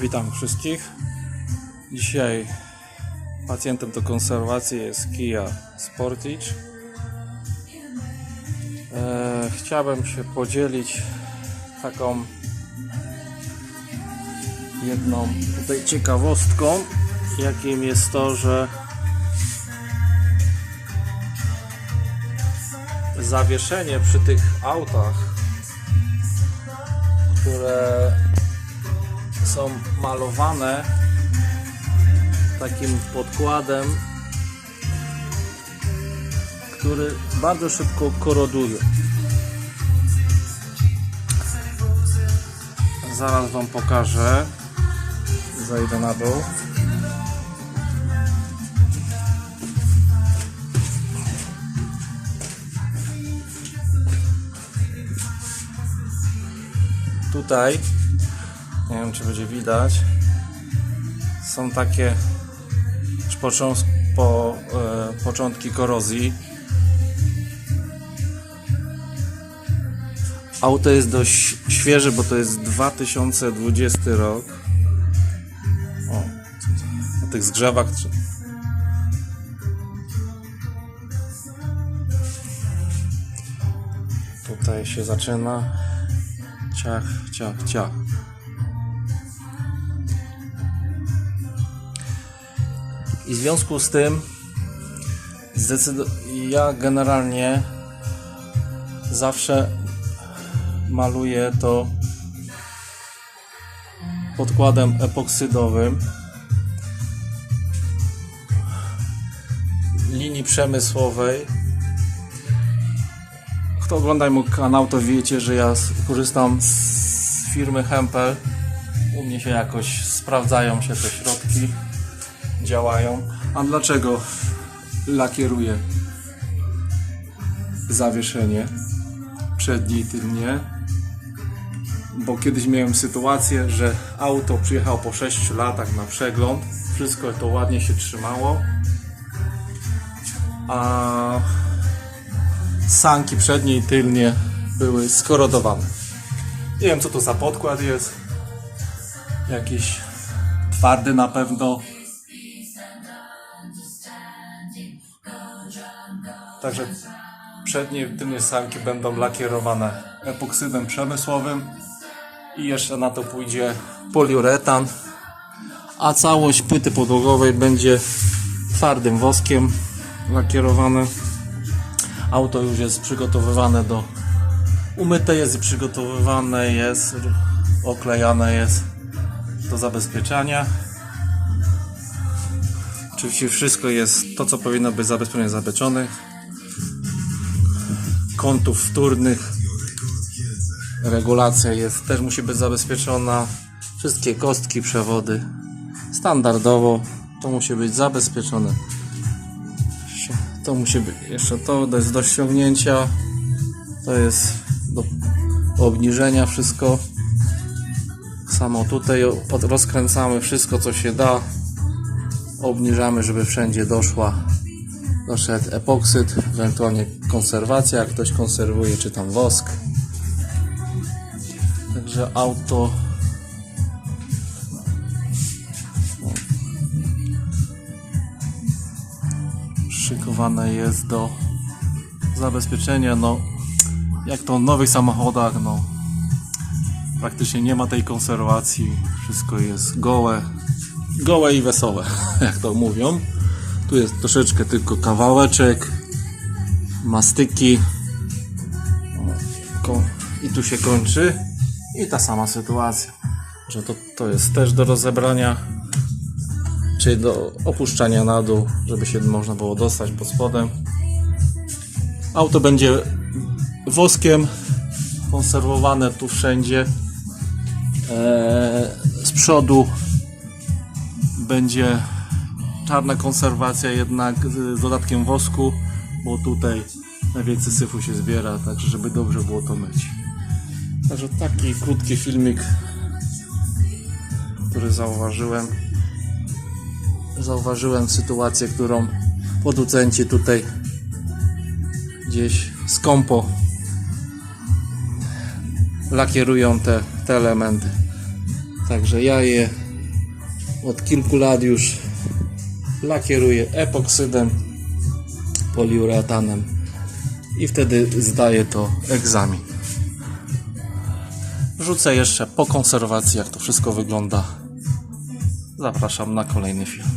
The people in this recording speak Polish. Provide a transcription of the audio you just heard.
Witam wszystkich. Dzisiaj pacjentem do konserwacji jest Kia Sportage. E, chciałbym się podzielić taką jedną tutaj ciekawostką, jakim jest to, że zawieszenie przy tych autach, które są malowane takim podkładem, który bardzo szybko koroduje. Zaraz Wam pokażę. Zajdę na dół. Tutaj nie wiem czy będzie widać. Są takie po, e, początki korozji. Auto jest dość świeże bo to jest 2020 rok. O, na tych zgrzewach tutaj się zaczyna. Ciach, ciach, ciach I w związku z tym ja generalnie zawsze maluję to podkładem epoksydowym linii przemysłowej. Kto ogląda mój kanał, to wiecie, że ja korzystam z firmy Hempel. U mnie się jakoś sprawdzają się te środki działają. A dlaczego lakieruję zawieszenie przednie i tylnie? Bo kiedyś miałem sytuację, że auto przyjechało po 6 latach na przegląd, wszystko to ładnie się trzymało, a sanki przednie i tylnie były skorodowane. Nie wiem co to za podkład jest, jakiś twardy na pewno, Także przednie i sanki będą lakierowane epoksydem przemysłowym i jeszcze na to pójdzie poliuretan, a całość płyty podłogowej będzie twardym woskiem lakierowane. Auto już jest przygotowywane do umyte jest i przygotowywane jest, oklejane jest do zabezpieczania. Oczywiście wszystko jest to, co powinno być zabezpieczone, zabezpieczone. Kątów wtórnych. Regulacja jest, też musi być zabezpieczona. Wszystkie kostki, przewody. Standardowo to musi być zabezpieczone. To musi być jeszcze to, to jest do ściągnięcia. To jest do obniżenia wszystko. Samo tutaj rozkręcamy wszystko co się da obniżamy, żeby wszędzie doszła doszedł epoksyd, ewentualnie konserwacja, jak ktoś konserwuje, czy tam wosk. Także auto. Szykowane jest do zabezpieczenia, no jak to w nowych samochodach, no. Praktycznie nie ma tej konserwacji, wszystko jest gołe, gołe i wesołe, jak to mówią. Tu jest troszeczkę tylko kawałeczek, mastyki i tu się kończy i ta sama sytuacja, że to, to jest też do rozebrania czy do opuszczania na dół, żeby się można było dostać pod spodem. Auto będzie woskiem konserwowane tu wszędzie. Eee, z przodu będzie czarna konserwacja jednak z dodatkiem wosku, bo tutaj najwięcej syfu się zbiera, także żeby dobrze było to myć. Także taki krótki filmik, który zauważyłem. Zauważyłem sytuację, którą producenci tutaj gdzieś skąpo lakierują te, te elementy. Także ja je od kilku lat już lakieruję epoksydem, poliuretanem i wtedy zdaję to egzamin. Wrzucę jeszcze po konserwacji, jak to wszystko wygląda. Zapraszam na kolejny film.